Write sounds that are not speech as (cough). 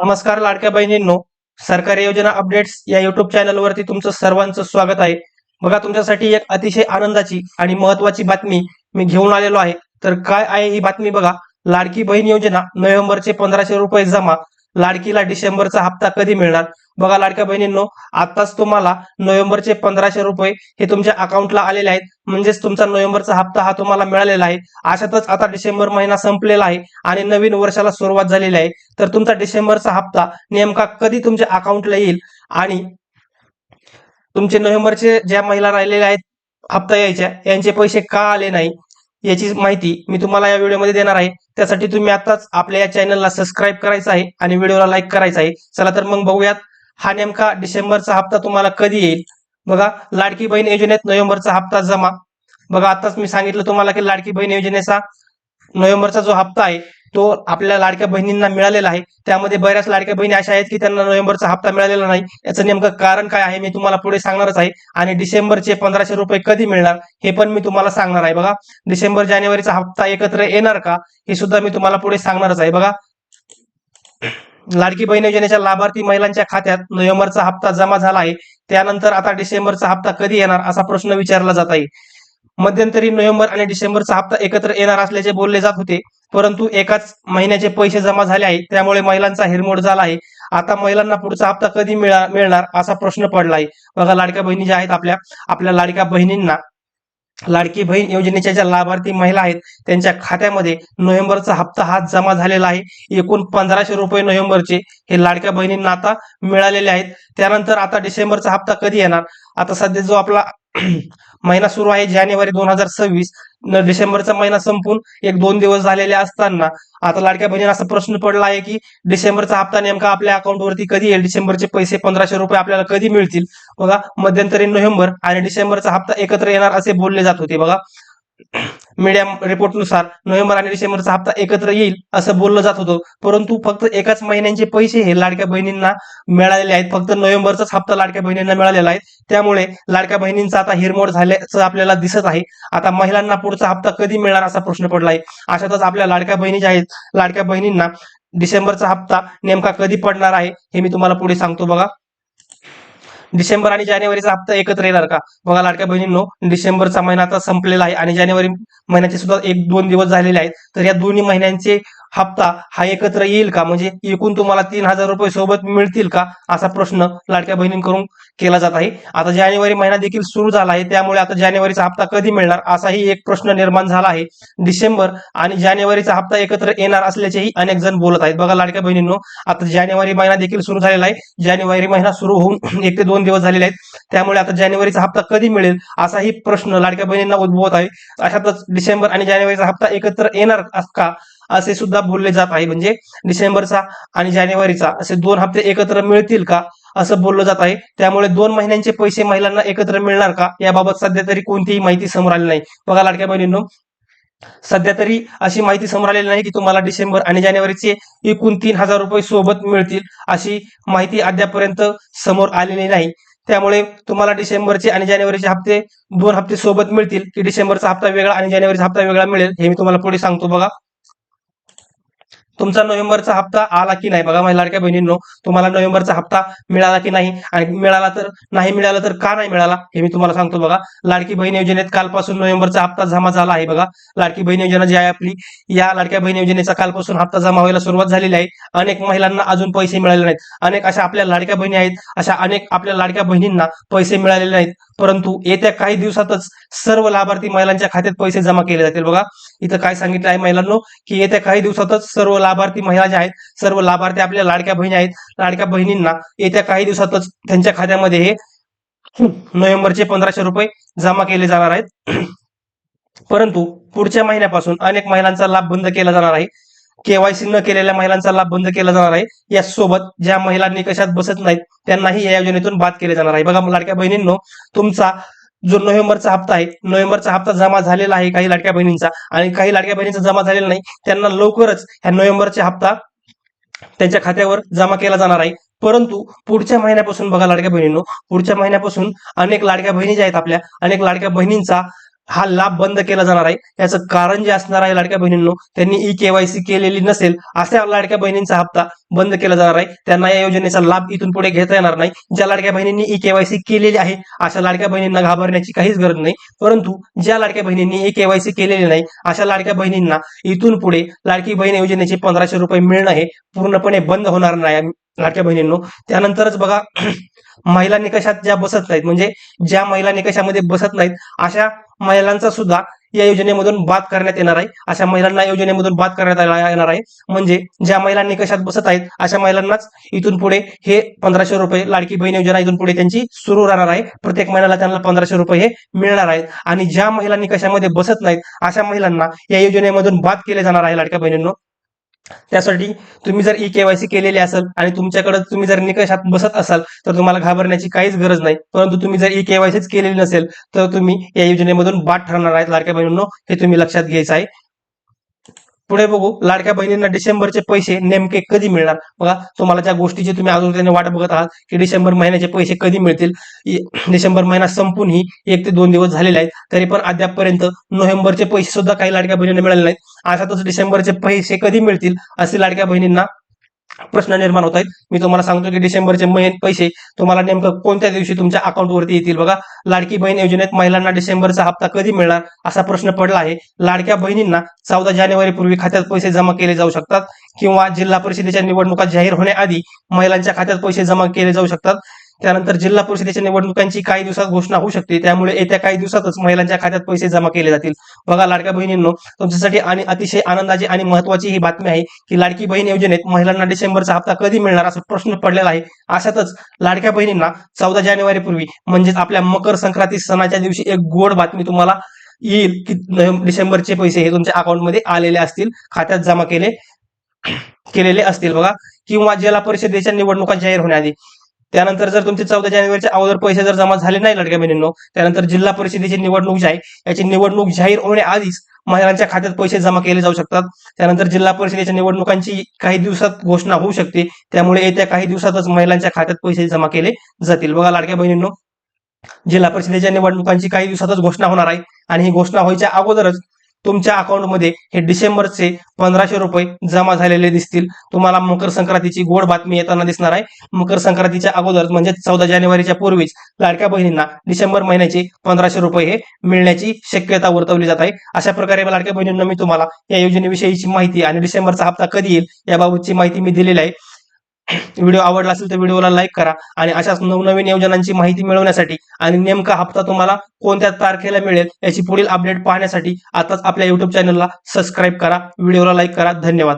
नमस्कार लाडक्या बहिणींनो सरकारी योजना अपडेट्स या युट्यूब चॅनलवरती तुमचं सर्वांचं स्वागत आहे. बघा तुमच्यासाठी एक अतिशय आनंदाची आणि महत्वाची बातमी मी घेऊन आलेलो आहे. तर काय आहे ही बातमी बघा. लाडकी बहीण योजना नोव्हेंबरचे पंधराशे रुपये जमा लाडकीला डिसेंबरचा हप्ता कधी मिळणार? बघा लाडक्या बहिणींनो आताच तुम्हाला नोव्हेंबरचे पंधराशे रुपये हे तुमच्या अकाउंटला आलेले आहेत. म्हणजेच तुमचा नोव्हेंबरचा हप्ता हा तुम्हाला मिळालेला आहे. अशातच आता डिसेंबर महिना संपलेला आहे आणि नवीन वर्षाला सुरुवात झालेली आहे. तर तुमचा डिसेंबरचा हप्ता नेमका कधी तुमच्या अकाउंटला येईल? आणि तुमचे नोव्हेंबरचे ज्या महिला राहिलेल्या आहेत हप्ता यायच्या यांचे पैसे का आले नाही? याची माहिती मी तुम्हाला या व्हिडिओमध्ये देणार आहे. त्यासाठी तुम्ही आताच आपल्या या चॅनलला सबस्क्राईब करायचं आहे आणि व्हिडिओला लाईक करायचं आहे. चला तर मग बघूयात. हा नेमका डिसेंबरचा हप्ता तुम्हाला कधी येईल? बघा लाडकी बहीण योजनेत नोव्हेंबरचा हप्ता जमा. बघा आताच मी सांगितलं तुम्हाला की लाडकी बहीण योजनेचा नोव्हेंबरचा जो हप्ता आहे तो आपल्या लाडक्या बहिणींना मिळालेला आहे. त्यामध्ये बऱ्याच लाडक्या बहिणी अशा आहेत की त्यांना नोव्हेंबरचा हप्ता मिळालेला नाही. याचं नेमकं कारण काय आहे मी तुम्हाला पुढे सांगणारच आहे. आणि डिसेंबरचे पंधराशे रुपये कधी मिळणार हे पण मी तुम्हाला सांगणार आहे. बघा डिसेंबर जानेवारीचा हप्ता एकत्र येणार का हे सुद्धा मी तुम्हाला पुढे सांगणारच आहे. बघा लाडकी बहीण योजनेच्या लाभार्थी महिलांच्या खात्यात नोव्हेंबरचा हप्ता जमा झाला आहे. त्यानंतर आता डिसेंबरचा हप्ता कधी येणार असा प्रश्न विचारला जात आहे. मध्यंतरी नोव्हेंबर आणि डिसेंबरचा हप्ता एकत्र येणार असल्याचे बोलले जात होते. परंतु एकाच महिन्याचे पैसे जमा झाले आहेत. त्यामुळे महिलांचा हिरमोड झाला आहे. आता महिलांना पुढचा हप्ता कधी मिळणार असा प्रश्न पडला आहे. बघा लाडक्या बहिणी ज्या आहेत आपल्या आपल्या लाडक्या बहिणींना लाडकी बहीण योजनेच्या ज्या लाभार्थी महिला आहेत त्यांच्या खात्यामध्ये नोव्हेंबरचा हप्ता हा जमा झालेला आहे. एकूण पंधराशे रुपये नोव्हेंबरचे हे लाडक्या बहिणींना आता मिळालेले आहेत. त्यानंतर आता डिसेंबरचा हप्ता कधी येणार? आता सध्या जो आपला (clears throat) महिना सुरू आहे जानेवारी दोन हजार सव्वीस. डिसेंबरचा महिना संपून एक दोन दिवस झालेले असताना आता लाडक्या बहिणींना असा प्रश्न पडला आहे की डिसेंबरचा हप्ता नेमका आपल्या अकाउंटवरती कधी येईल? डिसेंबरचे पैसे पंधराशे रुपये आपल्याला कधी मिळतील? बघा मध्यंतरी नोव्हेंबर आणि डिसेंबरचा हप्ता एकत्र येणार असे बोलले जात होते. बघा मीडिया रिपोर्टनुसार नोव्हेंबर आणि डिसेंबरचा हप्ता एकत्र येईल असं बोललं जात होतं. परंतु फक्त एकाच महिन्यांचे पैसे हे लाडक्या बहिणींना मिळालेले आहेत. फक्त नोव्हेंबरचाच हप्ता लाडक्या बहिणींना मिळालेला आहे. त्यामुळे लाडक्या बहिणींचा आता हिरमोड झाल्याचं आपल्याला दिसत आहे. आता महिलांना पुढचा हप्ता कधी मिळणार असा प्रश्न पडला आहे अशातच आपल्या लाडक्या बहिणी ज्या आहेत लाडक्या बहिणींना डिसेंबरचा हप्ता नेमका कधी पडणार आहे हे मी तुम्हाला पुढे सांगतो बघा. डिसेंबर आणि जानेवारीचा हप्ता एकत्र येणार का? बघा लाडक्या बहिणींनो डिसेंबरचा महिना आता संपलेला आहे आणि जानेवारी महिन्याचे सुद्धा एक दोन दिवस झालेले आहेत. तर या दोन्ही महिन्यांचे हप्ता हा एकत्र येईल का? म्हणजे एकूण तुम्हाला तीन हजार रुपये सोबत मिळतील का? असा प्रश्न लाडक्या बहिणींकडून केला जात आहे. आता जानेवारी महिना देखील सुरू झाला आहे. त्यामुळे आता जानेवारीचा हप्ता कधी मिळणार? असाही एक प्रश्न निर्माण झाला आहे. डिसेंबर आणि जानेवारीचा हप्ता एकत्र येणार असल्याचेही अनेक जण बोलत आहेत. बघा लाडक्या बहिणींनो आता जानेवारी महिना देखील सुरू झालेला आहे. जानेवारी महिना सुरू होऊन (clears throat) एक ते दोन दिवस झालेले आहेत. त्यामुळे आता जानेवारीचा हप्ता कधी मिळेल? असाही प्रश्न लाडक्या बहिणींना उद्भवत आहे. अशातच डिसेंबर आणि जानेवारीचा हप्ता एकत्र येणार का? असे सुद्धा बोलले जात आहे. म्हणजे डिसेंबरचा आणि जानेवारीचा असे दोन हप्ते एकत्र मिळतील का असं बोललं जात आहे. त्यामुळे दोन महिन्यांचे पैसे महिलांना एकत्र मिळणार का याबाबत सध्या तरी कोणतीही माहिती समोर आली नाही. बघा लाडक्या बहिणींनो सध्या तरी अशी माहिती समोर आलेली नाही की तुम्हाला डिसेंबर आणि जानेवारीचे एकूण तीन हजार रुपये सोबत मिळतील अशी माहिती अद्यापर्यंत समोर आलेली नाही. त्यामुळे तुम्हाला डिसेंबरचे आणि जानेवारीचे हप्ते दोन हप्ते सोबत मिळतील की डिसेंबरचा हप्ता वेगळा आणि जानेवारीचा हप्ता वेगळा मिळेल हे मी तुम्हाला पुढे सांगतो बघा. तुमचा नोव्हेंबरचा हप्ता आला की नाही? बघा माझ्या लाडक्या बहिणींनो तुम्हाला नोव्हेंबरचा हप्ता मिळाला की नाही? आणि मिळाला तर नाही मिळाला तर का नाही मिळाला? हे मी तुम्हाला सांगतो बघा. लाडकी बहीण योजनेत कालपासून नोव्हेंबरचा हप्ता जमा झाला आहे बघा. लाडकी बहीण योजना जी आहे आपली या लाडक्या बहीण योजनेचा कालपासून हप्ता जमा व्हायला सुरुवात झालेली आहे. अनेक महिलांना अजून पैसे मिळाले नाहीत. अनेक अशा आपल्या लाडक्या बहिणी आहेत. अशा अनेक आपल्या लाडक्या बहिणींना पैसे मिळालेले नाहीत. परंतु येत्या काही दिवसातच सर्व लाभार्थी महिलांच्या खात्यात पैसे जमा केले जातील. बघा इथं काय सांगितलं आहे महिलांनो की येत्या काही दिवसातच सर्व लाभार्थी महिला ज्या आहेत सर्व लाभार्थी आपल्या लाडक्या बहिणी आहेत लाडक्या बहिणींना येत्या काही दिवसातच त्यांच्या खात्यामध्ये हे नोव्हेंबरचे पंधराशे रुपये जमा केले जाणार आहेत. परंतु पुढच्या महिन्यापासून अनेक महिलांचा लाभ बंद केला जाणार आहे. केवायसी न केलेल्या महिलांचा लाभ बंद केला जाणार आहे. यासोबत ज्या महिला निकषात बसत नाहीत त्यांनाही या योजनेतून बाद केले जाणार आहे. बघा लाडक्या बहिणींनो तुमचा जो नोव्हेंबरचा हप्ता आहे नोव्हेंबरचा हप्ता जमा झालेला आहे काही लाडक्या बहिणींचा आणि काही लाडक्या बहिणींचा जमा झालेला नाही त्यांना लवकरच ह्या नोव्हेंबरचा हप्ता त्यांच्या खात्यावर जमा केला जाणार आहे. परंतु पुढच्या महिन्यापासून बघा लाडक्या बहिणींनो पुढच्या महिन्यापासून अनेक लाडक्या बहिणी ज्या आहेत आपल्या अनेक लाडक्या बहिणींचा हा लाभ बंद केला जाणार आहे. याचं कारण जे असणार आहे लाडक्या बहिणींनो त्यांनी ई केवायसी केलेली नसेल अशा लाडक्या बहिणींचा हप्ता बंद केला जाणार आहे. त्यांना या योजनेचा लाभ इथून पुढे घेता येणार नाही. ज्या लाडक्या बहिणींनी ई केवायसी केलेली आहे अशा लाडक्या बहिणींना घाबरण्याची काहीच गरज नाही. परंतु ज्या लाडक्या बहिणींनी ई केवायसी केलेली नाही अशा लाडक्या बहिणींना इथून पुढे लाडकी बहीण योजनेचे पंधराशे रुपये मिळणं हे पूर्णपणे बंद होणार नाही लाडक्या बहिणींनो. त्यानंतरच बघा (clears throat) महिला निकषात ज्या बसत नाहीत म्हणजे ज्या महिला निकषामध्ये बसत नाहीत अशा महिलांचा सुद्धा या योजनेमधून बाद करण्यात येणार आहे. अशा महिलांना योजनेमधून बाद करण्यात येणार आहे. म्हणजे ज्या महिला निकषात बसत आहेत अशा महिलांनाच इथून पुढे हे पंधराशे रुपये लाडकी बहीण योजना इथून पुढे त्यांची सुरू राहणार आहे. प्रत्येक महिन्याला त्यांना पंधराशे रुपये हे मिळणार आहेत. आणि ज्या महिला निकषामध्ये बसत नाहीत अशा महिलांना या योजनेमधून बाद केले जाणार आहे लाडक्या बहिणींनो. त्यासाठी तुम्ही जर ई केवायसी केलेली असेल आणि तुमच्याकडे तुम्ही जर निकषात बसत असाल तर तुम्हाला घाबरण्याची काहीच गरज नाही. परंतु तुम्ही जर ई केवायसीच केलेली नसेल तर तुम्ही या योजनेमधून बाद ठरणार आहेत लाडक्या बहिणींनो हे तुम्ही लक्षात घ्यायचं आहे. पुढे बघू. लाडक्या बहिणींना डिसेंबरचे पैसे नेमके कधी मिळणार? बघा तुम्हाला ज्या गोष्टीची तुम्ही अजून त्याने वाट बघत आहात की डिसेंबर महिन्याचे पैसे कधी मिळतील? डिसेंबर महिना संपून ही एक ते दोन दिवस झालेले आहेत. तरी पण अद्यापपर्यंत नोव्हेंबरचे पैसे सुद्धा काही लाडक्या बहिणींना मिळाले नाहीत. अशातच डिसेंबरचे पैसे कधी मिळतील असे लाडक्या बहिणींना प्रश्न निर्माण होत आहेत. मी तुम्हाला सांगतो की डिसेंबरचे महिने पैसे तुम्हाला नेमकं कोणत्या दिवशी तुमच्या अकाउंटवरती येतील? बघा लाडकी बहीण योजनेत महिलांना डिसेंबरचा हप्ता कधी मिळणार असा प्रश्न पडला आहे. लाडक्या बहिणींना चौदा जानेवारी पूर्वी खात्यात पैसे जमा केले जाऊ शकतात किंवा जिल्हा परिषदेच्या निवडणुका जाहीर होण्याआधी महिलांच्या खात्यात पैसे जमा केले जाऊ शकतात. त्यानंतर जिल्हा परिषदेच्या निवडणुकांची काही दिवसात घोषणा होऊ शकते. त्यामुळे येत्या काही दिवसातच महिलांच्या खात्यात पैसे जमा केले जातील. बघा लाडक्या बहिणींनो तुमच्यासाठी आणि अतिशय आनंदाची आणि महत्वाची ही बातमी आहे की लाडकी बहीण योजनेत महिलांना डिसेंबरचा हप्ता कधी मिळणार असा प्रश्न पडलेला आहे. अशातच लाडक्या बहिणींना चौदा जानेवारी पूर्वी म्हणजेच आपल्या मकर संक्रांती सणाच्या दिवशी एक गोड बातमी तुम्हाला येईल की डिसेंबरचे पैसे हे तुमच्या अकाउंटमध्ये आलेले असतील खात्यात जमा केले केलेले असतील. बघा किंवा जिल्हा परिषदेच्या निवडणुका जाहीर होण्याआधी त्यानंतर जर तुमचे चौदा जानेवारीच्या अगोदर पैसे जर जमा झाले नाही लडक्या बहिणींनो त्यानंतर जिल्हा परिषदेची निवडणूक जी आहे याची निवडणूक जाहीर होण्याआधीच महिलांच्या खात्यात पैसे जमा केले जाऊ शकतात. त्यानंतर जिल्हा परिषदेच्या निवडणुकांची काही दिवसात घोषणा होऊ शकते. त्यामुळे येत्या काही दिवसातच महिलांच्या खात्यात पैसे जमा केले जातील. बघा लाडक्या बहिणींनो जिल्हा परिषदेच्या निवडणुकांची काही दिवसातच घोषणा होणार आहे. आणि ही घोषणा व्हायच्या अगोदरच तुमच्या अकाउंटमध्ये हे डिसेंबरचे पंधराशे रुपये जमा झालेले दिसतील. तुम्हाला मकर संक्रांतीची गोड बातमी येताना दिसणार आहे. मकर संक्रांतीच्या अगोदर म्हणजे चौदा जानेवारीच्या पूर्वीच लाडक्या बहिणींना डिसेंबर महिन्याचे पंधराशे रुपये हे मिळण्याची शक्यता वर्तवली जात आहे. अशा प्रकारे लाडक्या बहिणींना मी तुम्हाला या योजनेविषयीची माहिती आणि डिसेंबरचा हप्ता कधी येईल याबाबतची माहिती मी दिलेली आहे. व्हिडिओ आवडला असेल तर व्हिडिओला लाईक करा आणि अशाच नवनवीन योजनांची माहिती मिळवण्यासाठी आणि नेमका हप्ता तुम्हाला कोणत्या तारखेला मिळेल याची पुढील अपडेट पाहण्यासाठी आताच आपल्या युट्यूब चॅनलला सबस्क्राईब करा. व्हिडिओला लाईक करा. धन्यवाद.